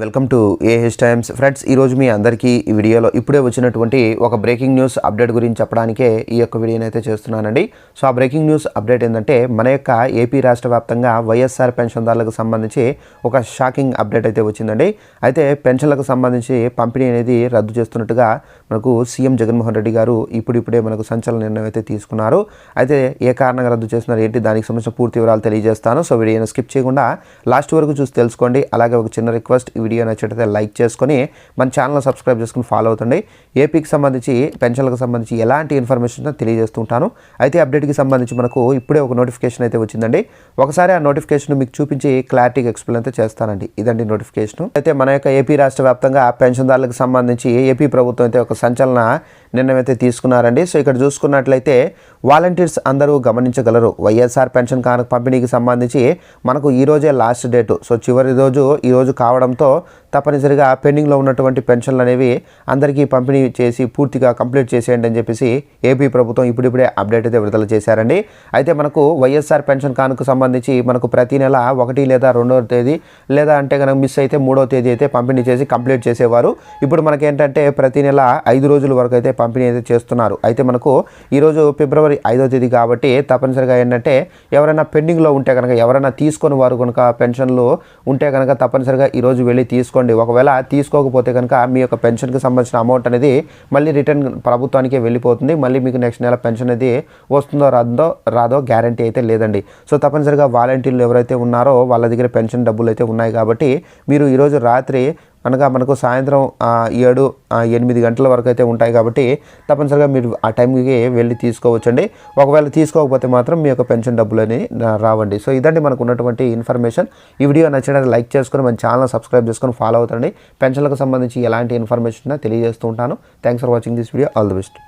Welcome to AH Times. Friends ఈరోజు మీ అందరికీ ఈ వీడియోలో ఇప్పుడే వచ్చినటువంటి ఒక బ్రేకింగ్ న్యూస్ అప్డేట్ గురించి చెప్పడానికే ఈ యొక్క వీడియోని అయితే చేస్తున్నానండి. సో ఆ బ్రేకింగ్ న్యూస్ అప్డేట్ ఏంటంటే మన యొక్క ఏపీ రాష్ట్ర వ్యాప్తంగా వైఎస్ఆర్ పెన్షన్దారులకు సంబంధించి ఒక షాకింగ్ అప్డేట్ అయితే వచ్చిందండి. అయితే పెన్షన్లకు సంబంధించి పంపిణీ అనేది రద్దు చేస్తున్నట్టుగా మనకు సీఎం జగన్మోహన్ రెడ్డి గారు ఇప్పుడిప్పుడే మనకు సంచలన నిర్ణయం అయితే తీసుకున్నారు. అయితే ఏ కారణంగా రద్దు చేస్తున్నారు ఏంటి దానికి సంబంధించిన పూర్తి వివరాలు తెలియజేస్తాను. సో వీడియోని స్కిప్ చేయకుండా లాస్ట్ వరకు చూసి తెలుసుకోండి. అలాగే ఒక చిన్న రిక్వెస్ట్ వీడియో నచ్చితే లైక్ చేసుకొని మన ఛానల్ సబ్స్క్రైబ్ చేసుకుని ఫాలో అవుతుంది ఏపీకి సంబంధించి పెన్షన్లకు సంబంధించి ఎలాంటి ఇన్ఫర్మేషన్ తెలియజేస్తుంటాను. అయితే అప్డేట్కి సంబంధించి మనకు ఇప్పుడే ఒక నోటిఫికేషన్ అయితే వచ్చిందండి. ఒకసారి ఆ నోటిఫికేషన్ మీకు చూపించి క్లారిటీగా ఎక్స్ప్లెయిన్ అయితే చేస్తానండి. ఇదండి నోటిఫికేషన్ అయితే మన యొక్క ఏపీ రాష్ట్ర వ్యాప్తంగా పెన్షన్దారులకు సంబంధించి ఏపీ ప్రభుత్వం అయితే ఒక సంచలన నిర్ణయం అయితే తీసుకున్నారండి. సో ఇక్కడ చూసుకున్నట్లయితే వాలంటీర్స్ అందరూ గమనించగలరు. వైఎస్ఆర్ పెన్షన్ కానుక పంపిణీకి సంబంధించి మనకు ఈరోజే లాస్ట్ డేటు. సో చివరి రోజు ఈరోజు కావడంతో తప్పనిసరిగా పెండింగ్లో ఉన్నటువంటి పెన్షన్లు అనేవి అందరికీ పంపిణీ చేసి పూర్తిగా కంప్లీట్ చేసేయండి అని చెప్పేసి ఏపీ ప్రభుత్వం ఇప్పుడిప్పుడే అప్డేట్ అయితే విడుదల చేశారండి. అయితే మనకు వైఎస్ఆర్ పెన్షన్ కానుకు సంబంధించి మనకు ప్రతి నెల ఒకటి లేదా రెండవ తేదీ లేదా అంటే కనుక మిస్ అయితే మూడవ తేదీ అయితే పంపిణీ చేసి కంప్లీట్ చేసేవారు. ఇప్పుడు మనకేంటంటే ప్రతి నెల ఐదు రోజుల వరకు అయితే పంపిణీ అయితే చేస్తున్నారు. అయితే మనకు ఈరోజు ఫిబ్రవరి ఐదో తేదీ కాబట్టి తప్పనిసరిగా ఏంటంటే ఎవరైనా పెండింగ్లో ఉంటే కనుక ఎవరైనా తీసుకొని వారు కనుక పెన్షన్లు ఉంటే కనుక తప్పనిసరిగా ఈరోజు వెళ్ళి తీసుకొని తీసుకోండి ఒకవేళ తీసుకోకపోతే కనుక మీ యొక్క పెన్షన్కి సంబంధించిన అమౌంట్ అనేది మళ్ళీ రిటర్న్ ప్రభుత్వానికే వెళ్ళిపోతుంది. మళ్ళీ మీకు నెక్స్ట్ నెల పెన్షన్ అనేది వస్తుందో రాదో రాదో గ్యారంటీ అయితే లేదండి. సో తప్పనిసరిగా వాలంటీర్లు ఎవరైతే ఉన్నారో వాళ్ళ దగ్గర పెన్షన్ డబ్బులు అయితే ఉన్నాయి కాబట్టి మీరు ఈరోజు రాత్రి అనగా మనకు సాయంత్రం ఏడు ఎనిమిది గంటల వరకు అయితే ఉంటాయి కాబట్టి తప్పనిసరిగా మీరు ఆ టైంకి వెళ్ళి తీసుకోవచ్చండి. ఒకవేళ తీసుకోకపోతే మాత్రం మీ యొక్క పెన్షన్ డబ్బులు అని రావండి. సో ఇదండి మనకు ఉన్నటువంటి ఇన్ఫర్మేషన్. ఈ వీడియో నచ్చినట్లయితే లైక్ చేసుకొని మన ఛానల్ సబ్స్క్రైబ్ చేసుకొని ఫాలో అవుతారండి పెన్షన్లకు సంబంధించి ఎలాంటి ఇన్ఫర్మేషన్ తెలియజేస్తూ ఉంటాను. Thanks for watching this video. All the best.